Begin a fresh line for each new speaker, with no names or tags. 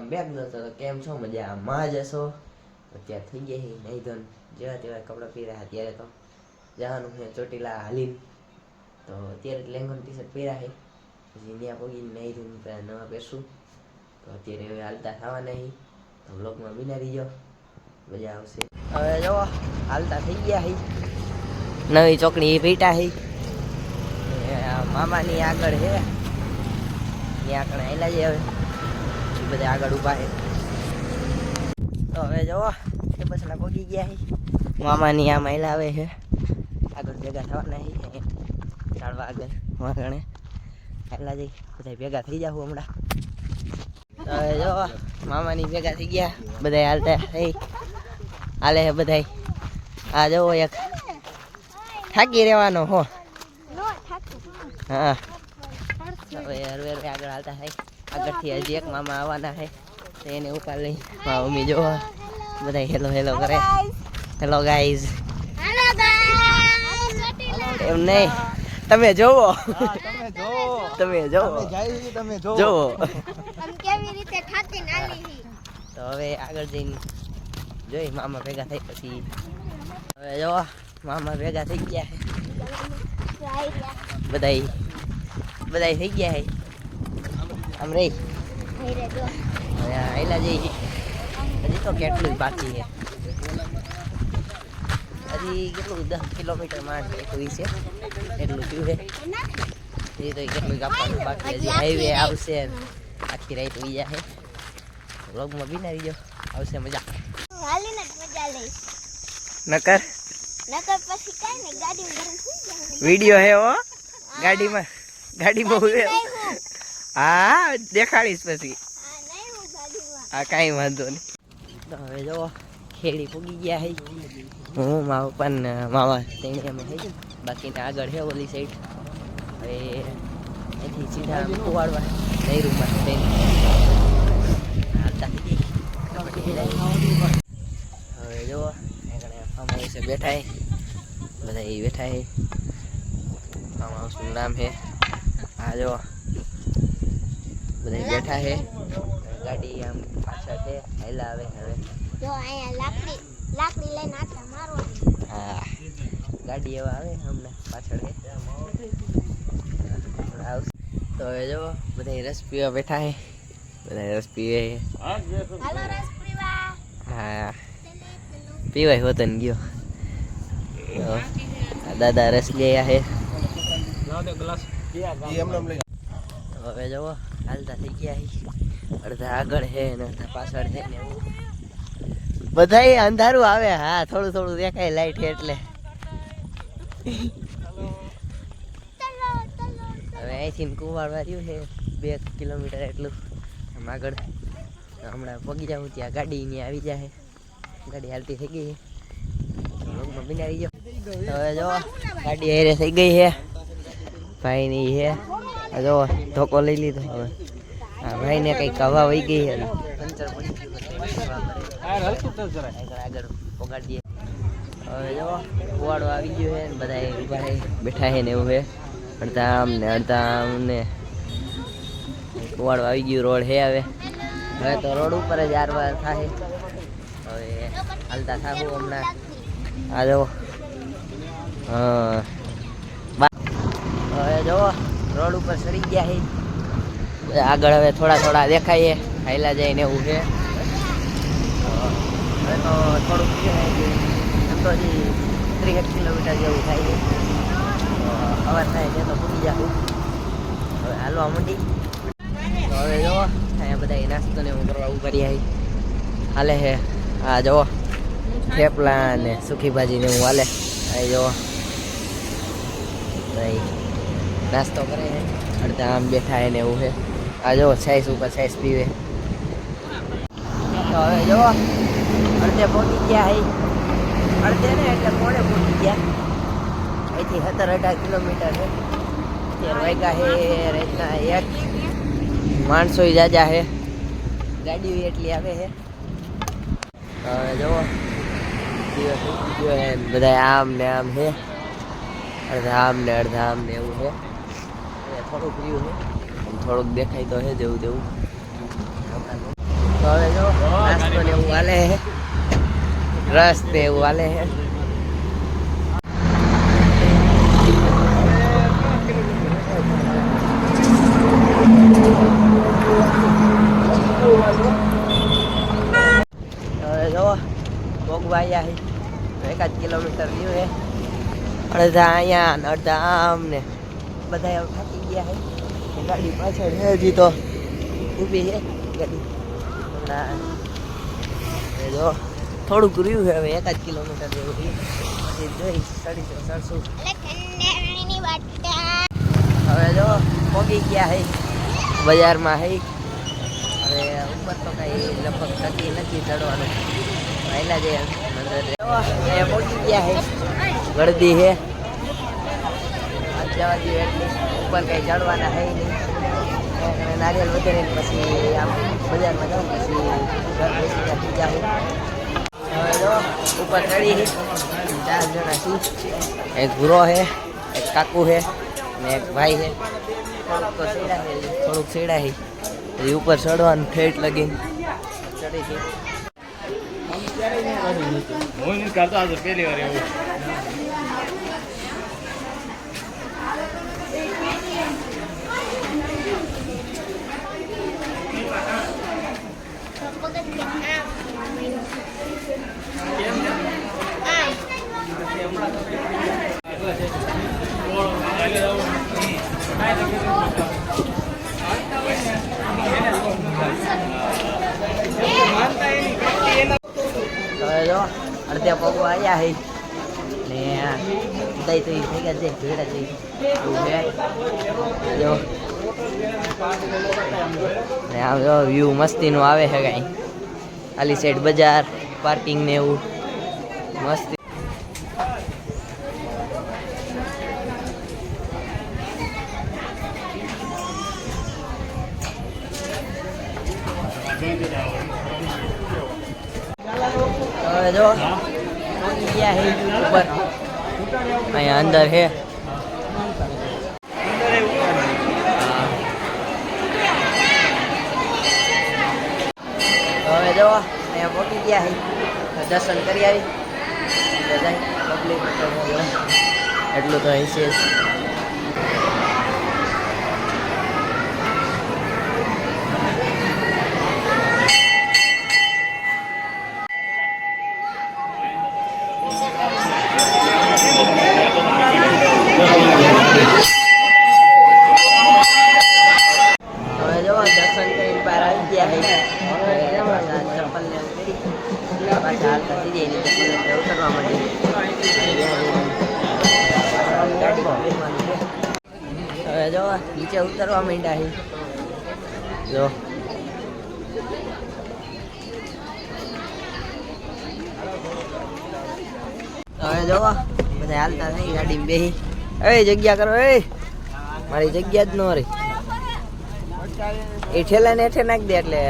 આમ બેગ નતો તો કેમ છો મજા માં જશો અત્યારે થઈ ગયા છે નહીં ધોન જેવા તેવા કપડાં પહેર્યા અત્યારે તો જવાનું છે ચોટીલા હાલીન તો અત્યારે લેંગન ટી શર્ટ પહેર્યા છે પછી ત્યાં પગીને નહીં ધોઈને ત્યાં નવા પહેરશું તો અત્યારે હવે હાલતા થવા નહીં તો બ્લોગમાં બિના રહીજો મજા આવશે હવે જો હાલતા થઈ ગયા છે નવી ચોકડી ભેટા છે એ આ મામાની આગળ છે ત્યાં આગળ આવેલા છે હવે એ બધા આગળ ઊભા છે. તો હવે જુઓ એ બસડા પગી ગયા છે. મામાની આ મહિલા આવે છે. આગળ ભેગા થવાના છે. ચાલવા આગળ વાગણે. એટલા જઈ બધા ભેગા થઈ જાવ હમણાં. તો હવે જો મામાની ભેગા થઈ ગયા. બધા હાલતા થઈ હાલે છે બધા આ જવો એક. થાકી રહેવાનો હો. હા. હવે હરવે આગળ હાલતા થાય આગળથી હજી એક મામા આવવાના છે, તો એને ઉપાડ લઈ. મારા મમ્મી, જો બધા હેલો હેલો કરે. Hello, guys. એમ નહીં. તમે જોવો. તમે જોવો. જોવો.
નાલી હી
તો હવે આગળ જઈને જોઈ, મામા ભેગા થઈ પછી. હવે જો, મામા ભેગા થઈ ગયા બધા બધાય થઈ ગયા આમ
જો.
હવે આયલા જઈ. હજી તો કેટલું બાકી છે. હજી કેટલું દસ કિલોમીટરમાં એકવીસ છે. એટલું થયું છે. હજી તો કેટલું કાપવાનું બાકી હજી હાઈવે આવશે. આખી રાત ઉઈ જાય વ્લોગમાં બિના રહીજો. આવશે મજા.
હાલીને મજા લઈશ.
નકર?
નકર પછી કાંઈ નહીં ગાડીમાં ઘરે સુઈ જાઉં.
વીડિયો હે હો? ગાડીમાં. ગાડીમાં ઉભે હા દેખાડીશ પછી.
આ નહીં હું
કાંઈ વાંધો નહીં. તો હવે જો ખેડી પૂગી ગયા હે. હું મારા પપ્પા ને મામા તેણે અમે થઈ ગયું બાકીના આગળ છે ઓલી સાઈડ હવે અહીંથી સીધા કુવાડવા નહેરુમાં હાલતા. હવે જો ફાર્મ હાઉસે બેઠા હે. બધા એ બેઠા હે. ફાર્મ હાઉસનું નામ છે આ જો બધા બેઠા હે. ગાડી આમ પાછળ છે હેલા આવે હવે.
જો અહીંયા લાકડી લાકડી લઈને આટલા મારવા
હા. ગાડી એવા આવે હમણાં પાછળ હે. આવશે. તો હવે જો બધા રસ પીવા બેઠા હે. બધા રસ પીવે હે.
હાલો રસ પીવા.
હા. પીવાય હોતો ને ગયો. દાદા રસ ગયા હે. તો હવે જવો, હાલતા થઈ ગયા અડધા આગળ છે ને અડધા પાછળ હે ને બધાય અંધારું આવે, હા, થોડું થોડું દેખાય લાઈટ એટલે. હવે અહીંથી કુવાડ વાર્યું છે બે કિલોમીટર એટલું. આમ આગળ, હમણાં પગી જાઉં ત્યાં ગાડી ને આવી જાય. ગાડી હાલતી થઈ ગઈ રોગમાં બિના ગયો હવે જો ગાડી હેરે થઈ ગઈ છે ભાઈની છે જો, ધોકો લઈ લીધો હવે. હા ભાઈને કંઈક હવા વહી ગઈ છે. આગળ આગળ હવે જો કુવાડો આવી ગયો છે બેઠા છે એવું છે. અડધા આમ ને અડધા આવી ગયું, રોડ છે હવે. હવે તો રોડ ઉપર જ આરવાર થાય. હવે હાલતા થાકું હમણાં. આ જો, હા. હવે જો રોડ ઉપર ચડી ગયા છે આગળ હવે થોડા થોડા છે હાઈલા જાય ને એવું છે. હવે તો થોડુંક કહેવાય કે એમ તો હજી ત્રીસ કિલોમીટર જેવું થાય છે. તો થાય છે તો પૂરી જાઉં હવે હાલવા માંડી. હવે જો, અહીંયા બધા નાસ્તો ને એવું કરવા ઊભા રહ્યા છે. હાલે છે આ જુઓ થેપલા ને સુખી ભાજી ને એવું હાલે. અહીં જુઓ નાસ્તો કરે અડધા આમ બેઠા એને એવું છે. આ જો સાઈઝ ઉપર સાઈઝ પીવે. તો હવે જો, અડધે પહોંચી ગયા અહીં. અડધે ને એટલે કોણે પહોંચી ગયા. અહીંથી સત્તર અઢાર કિલોમીટર છે. અત્યારે વાગ્યા છે, રાતના એક. માણસો જાજા છે. ગાડી એટલી આવે છે. હવે જુઓ દિવસ બધા આમ ને આમ છે. અડધા આમ ને અડધા આમ ને એવું છે. થોડુંક રહ્યું છે આમ થોડુંક દેખાય તો છે જેવું તેવું. હમણાં હવે જો નાસ્તો ને એવું હાલે છે રસ ને એવું હાલે છે હવે જો ભોગવા આવ્યા છે એકાદ કિલોમીટર રહ્યું છે અડધા અહીંયા ને અડધા આમ ને. બધા હવે થાકી ગયા છે ગાડી પાછળ છે હજી તો. ઊભી છે ગાડી. હમણાં જો થોડુંક રહ્યું છે હવે એકાદ કિલોમીટર જેવું પછી જોઈ ચડીશું ચડશું
એટલે ઠંડાની વાટા
હવે જો પોગી ગયા હે. બજારમાં હે. હવે ઉપર તો કઈ લગભગ થતી નથી ચડવાનું. પહેલા જે મંદિર એ પહોંચી ગયા હે. ગળદી હે. જવા દઈએ એટલી ઉપર કઈ ચડવાના હે નહીં. અને નારિયેલ વધારે પછી આમ બજારમાં જાઉં પછી ઘર બેસી ત્યાંથી જાઉં ઉપર ચડી ચાર જણા છીએ. એક ગુરો છે એક કાકુ છે ને એક ભાઈ છે થોડુંક તો છે થોડુંક સેડા છે હજી ઉપર ચડવાનું ઠેઠ લગીને ચડી છે
પહેલી વાર એવું
પગથિયા આમ
હવે જો અડધે પગો આવ્યા હે. ને દઈ તો થઈ ગયા છે ભેડા એવું છે. જો. ને આમ જો વ્યૂ મસ્તીનું આવે છે કાંઈ. આલી સાઈડ બજાર પાર્કિંગ ને એવું. મસ્તી. હવે જો. ગયા છે ઉપર અહીંયા અંદર હે. હવે જો, અહીંયા પહોંચી ગયા છે દર્શન કરી આવી. પબ્લિક એટલું તો ગયા છે. હવે જો નીચે ઉતરવા માંડ્યા છે જો હવે જો બધા હાલતા થઈ ગાડીમાં બેહી. એ જગ્યા કરો, એ. મારી જગ્યા જ ન રહી. એ ઠેલા ને હેઠે નાખી દે એટલે.